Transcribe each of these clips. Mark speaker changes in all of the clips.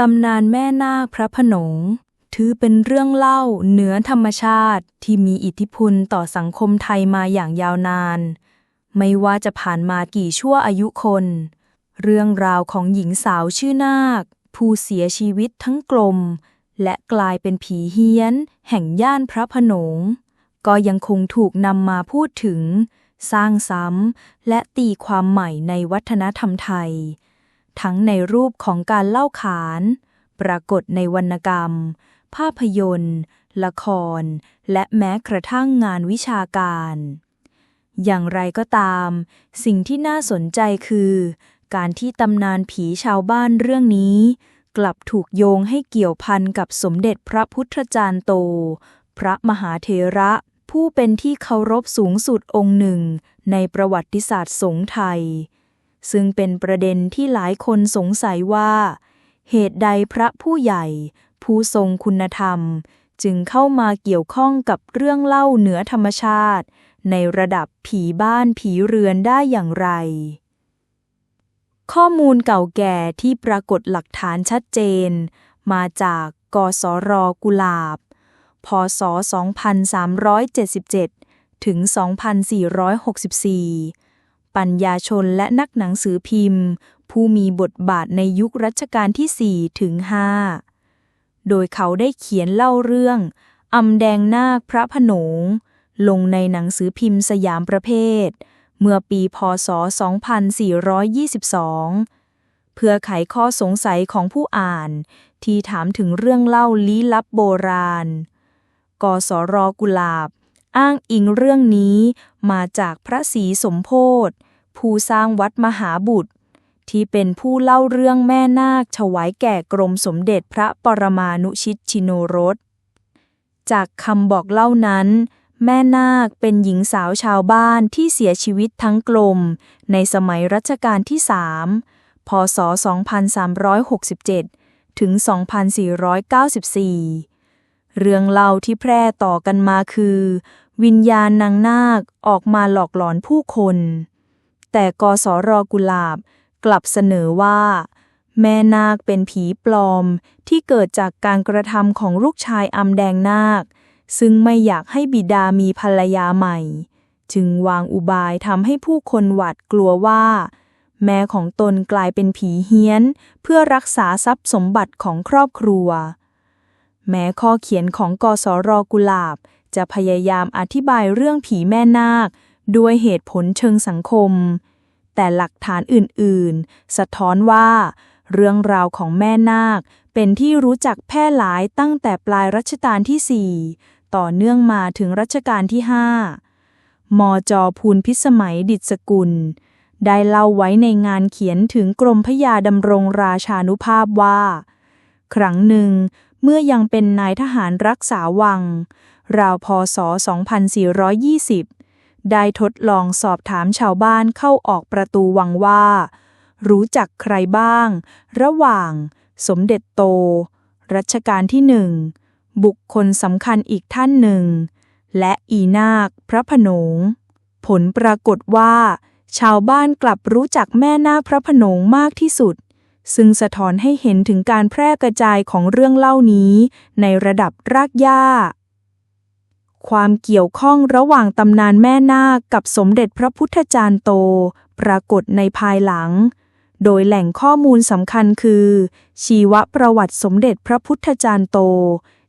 Speaker 1: ตำนานแม่นาคพระโขนง ถือเป็นเรื่องเล่าเหนือธรรมชาติที่มีอิทธิพลต่อสังคมไทยมาอย่างยาวนาน ไม่ว่าจะผ่านมากี่ชั่วอายุคน เรื่องราวของหญิงสาวชื่อนาค ผู้เสียชีวิตทั้งกลม และกลายเป็นผีเฮี้ยน แห่งย่านพระโขนง ก็ยังคงถูกนำมาพูดถึง สร้างซ้ำและตีความใหม่ในวัฒนธรรมไทย ทั้งในรูปของการเล่าขาน ปรากฏในวรรณกรรม ภาพยนตร์ ละคร และแม้กระทั่งงานวิชาการ อย่างไรก็ตาม สิ่งที่น่าสนใจคือ การที่ตำนานผีชาวบ้านเรื่องนี้ กลับถูกโยงให้เกี่ยวพันกับสมเด็จพระพุทธจารย์โต พระมหาเถระผู้เป็นที่เคารพสูงสุดองค์หนึ่งในประวัติศาสตร์สงฆ์ไทย ซึ่งเป็นประเด็นที่หลายคนสงสัยว่า เหตุใดพระผู้ใหญ่ ผู้ทรงคุณธรรม จึงเข้ามาเกี่ยวข้องกับเรื่องเล่าเหนือธรรมชาติ ในระดับผีบ้านผีเรือนได้อย่างไร ข้อมูลเก่าแก่ที่ปรากฏหลักฐานชัดเจน มาจากกสรกุลาบ พศ 2377 ถึง 2464 ปัญญาชนและนักหนังสือพิมพ์ ผู้มีบทบาทในยุครัชกาลที่ 4 ถึง 5 โดยเขาได้เขียนเล่าเรื่องอำแดงนาคพระโขนง ลงในหนังสือพิมพ์สยามประเภท เมื่อปีพศ 2422 เพื่อไขข้อสงสัยของผู้อ่าน ที่ถามถึงเรื่องเล่าลี้ลับโบราณ กสรกุลาบ อ้างอิงเรื่องนี้มาจากพระศรีสมโพธผู้สร้างวัดมหาบุตร ที่เป็นผู้เล่าเรื่องแม่นาคถวายแก่กรมสมเด็จพระปรมานุชิตชิโนรส จากคำบอกเล่านั้น แม่นาคเป็นหญิงสาวชาวบ้านที่เสียชีวิตทั้งกลม ในสมัยรัชกาลที่สามพศ 2367 ถึง 2494 เรื่องเล่าที่แพร่ต่อกันมาคือ วิญญาณนางนาคออกมาหลอกหลอนผู้คน แต่กสรกุลาบกลับเสนอว่า แม่นาคเป็นผีปลอมที่เกิดจากการกระทำของลูกชายอำแดงนาค ซึ่งไม่อยากให้บิดามีภรรยาใหม่ จึงวางอุบายทำให้ผู้คนหวาดกลัวว่า แม่ของตนกลายเป็นผีเฮี้ยน เพื่อรักษาทรัพย์สมบัติของครอบครัว แม้ข้อเขียนของกสรกุลาบ จะพยายามอธิบายเรื่องผีแม่นาค ด้วยเหตุผลเชิงสังคม แต่หลักฐานอื่น ๆ สะท้อนว่า เรื่องราวของแม่นาคเป็นที่รู้จักแพร่หลายตั้งแต่ปลายรัชกาลที่ 4 ต่อเนื่องมาถึงรัชกาลที่ 5 มจภูลพิสมัยดิษกุล ได้เล่าไว้ในงานเขียนถึงกรมพยาดำรงราชานุภาพว่า ครั้งหนึ่ง เมื่อยังเป็นนายทหารรักษาวัง ราวพศ 2420 ได้ทดลองสอบถามชาวบ้านเข้าออกประตูวังว่า รู้จักใครบ้าง ระหว่าง สมเด็จโต รัชกาลที่หนึ่ง บุคคลสำคัญอีกท่านหนึ่ง และอีนาคพระโขนง ผลปรากฏว่า ชาวบ้านกลับรู้จักแม่นาคพระโขนงมากที่สุด ซึ่งสะท้อนให้เห็นถึงการแพร่กระจายของเรื่องเล่านี้ ในระดับรากหญ้า ความเกี่ยวข้องระหว่างตำนานแม่นาคกับสมเด็จพระพุทธจารย์โต ปรากฏในภายหลัง โดยแหล่งข้อมูลสำคัญคือ ชีวประวัติสมเด็จพระพุทธจารย์โต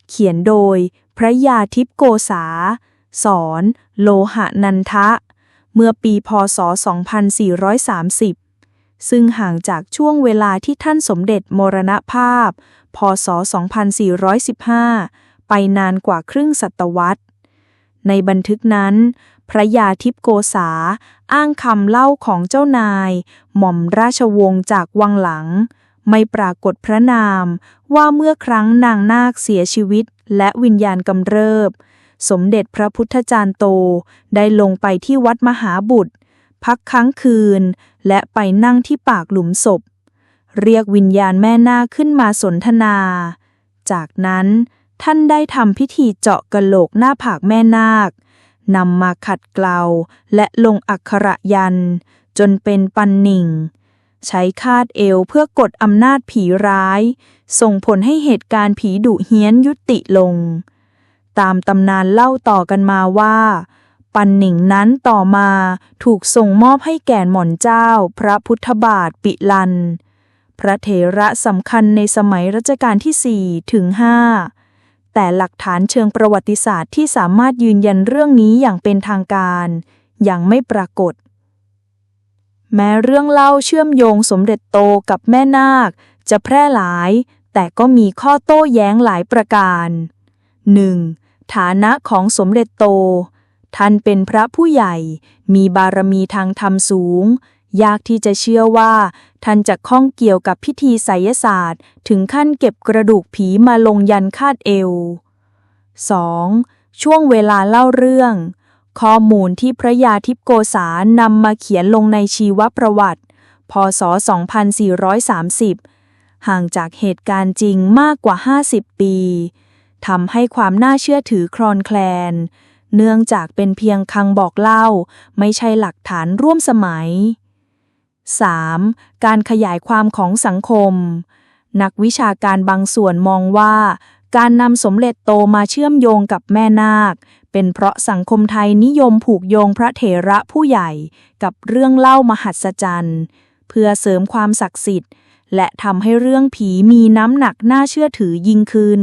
Speaker 1: เขียนโดย พระยาทิพโกษา สอน โลหะนันทะ เมื่อปีพศ 2430 ซึ่งห่างจากช่วงเวลาที่ท่านสมเด็จมรณภาพ พศ 2415 ไปนานกว่าครึ่งศตวรรษ ในบันทึกนั้น พระยาทิพโกษาอ้างคำเล่าของเจ้านาย หม่อมราชวงศ์จากวังหลัง ไม่ปรากฏพระนามว่าเมื่อครั้งนางนาคเสียชีวิตและวิญญาณกำเริบ สมเด็จพระพุทธจารย์โตได้ลงไปที่วัดมหาบุตร พักค้างคืน และไปนั่งที่ปากหลุมศพ เรียกวิญญาณแม่นาคขึ้นมาสนทนา จากนั้นท่านได้ทำพิธีเจาะกะโหลกหน้าผากแม่นาคนำมาขัดเกลาและลงอักขระยัน จนเป็นปันหนิ่ง ใช้คาดเอวเพื่อกดอำนาจผีร้าย ส่งผลให้เหตุการณ์ผีดุเฮี้ยนยุติลง ตามตำนานเล่าต่อกันมาว่า ปันหนิงนั้นต่อมาถูกส่งมอบให้แก่หม่อนเจ้า พระพุทธบาทปิลัน พระเถระสำคัญในสมัยรัชกาลที่4ถึง5แต่หลักฐานเชิงประวัติศาสตร์ที่สามารถยืนยันเรื่องนี้อย่างเป็นทางการ ยังไม่ปรากฏ แม้เรื่องเล่าเชื่อมโยงสมเด็จโตกับแม่นาค จะแพร่หลาย แต่ก็มีข้อโต้แย้งหลายประการ 1. ฐานะของสมเด็จโต ท่านเป็นพระผู้ใหญ่ มีบารมีทางธรรมสูง ยากที่จะเชื่อว่า ท่านจะข้องเกี่ยวกับพิธีไสยศาสตร์ ถึงขั้นเก็บกระดูกผีมาลงยันคาดเอว 2. ช่วงเวลาเล่าเรื่อง ข้อมูลที่พระยาทิพโกษานำมาเขียนลงในชีวประวัติ พศ 2430 ห่างจากเหตุการณ์จริงมากกว่า 50 ปีทำให้ความน่าเชื่อถือคลอนแคลน เนื่องจากเป็นเพียงคังบอกเล่า ไม่ใช่หลักฐานร่วมสมัย 3. การขยายความของสังคม นักวิชาการบางส่วนมองว่า การนำสมเด็จโตมาเชื่อมโยงกับแม่นาค เป็นเพราะสังคมไทยนิยมผูกโยงพระเถระผู้ใหญ่กับเรื่องเล่ามหัศจรรย์เพื่อเสริมความศักดิ์สิทธิ์ และทำให้เรื่องผีมีน้ำหนักน่าเชื่อถือยิ่งขึ้น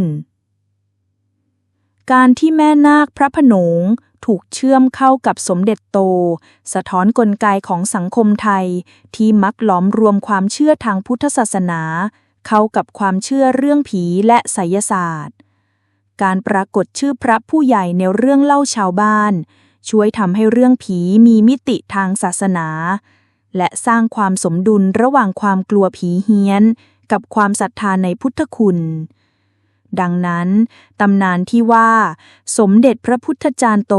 Speaker 1: การที่แม่นาคพระโขนงถูกเชื่อมเข้ากับสมเด็จโต สะท้อนกลไกของสังคมไทย ที่มักหลอมรวมความเชื่อทางพุทธศาสนา เข้ากับความเชื่อเรื่องผีและไสยศาสตร์ การปรากฏชื่อพระผู้ใหญ่ในเรื่องเล่าชาวบ้าน ช่วยทำให้เรื่องผีมีมิติทางศาสนา และสร้างความสมดุลระหว่างความกลัวผีเฮี้ยน กับความศรัทธาในพุทธคุณ ดังนั้น ตำนานที่ว่า สมเด็จพระพุทธจารย์โต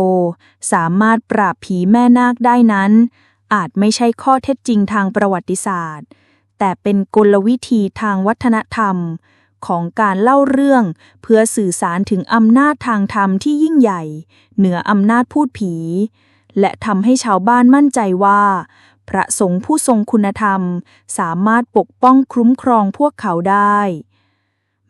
Speaker 1: สามารถปราบผีแม่นาคได้นั้น อาจไม่ใช่ข้อเท็จจริงทางประวัติศาสตร์ แต่เป็นกลวิธีทางวัฒนธรรม ของการเล่าเรื่องเพื่อสื่อสารถึงอำนาจทางธรรมที่ยิ่งใหญ่ เหนืออำนาจพูดผี และทำให้ชาวบ้านมั่นใจว่าพระสงฆ์ผู้ทรงคุณธรรม สามารถปกป้องคุ้มครองพวกเขาได้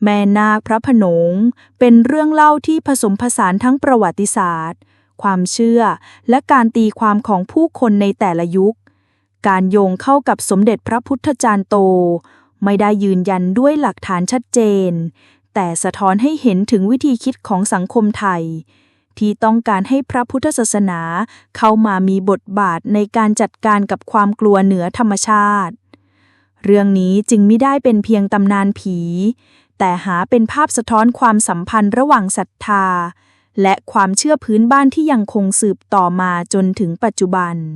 Speaker 1: แม่นาคพระโขนง เป็นเรื่องเล่าที่ผสมผสานทั้งประวัติศาสตร์ ความเชื่อ และการตีความของผู้คนในแต่ละยุค การโยงเข้ากับสมเด็จพระพุทธจารย์โต ไม่ได้ยืนยันด้วยหลักฐานชัดเจน แต่สะท้อนให้เห็นถึงวิธีคิดของสังคมไทย ที่ต้องการให้พระพุทธศาสนาเข้ามามีบทบาทในการจัดการกับความกลัวเหนือธรรมชาติ เรื่องนี้จึงไม่ได้เป็นเพียงตำนานผี แต่หาเป็นภาพสะท้อนความสัมพันธ์ระหว่างศรัทธา และความเชื่อพื้นบ้านที่ยังคงสืบต่อมาจนถึงปัจจุบัน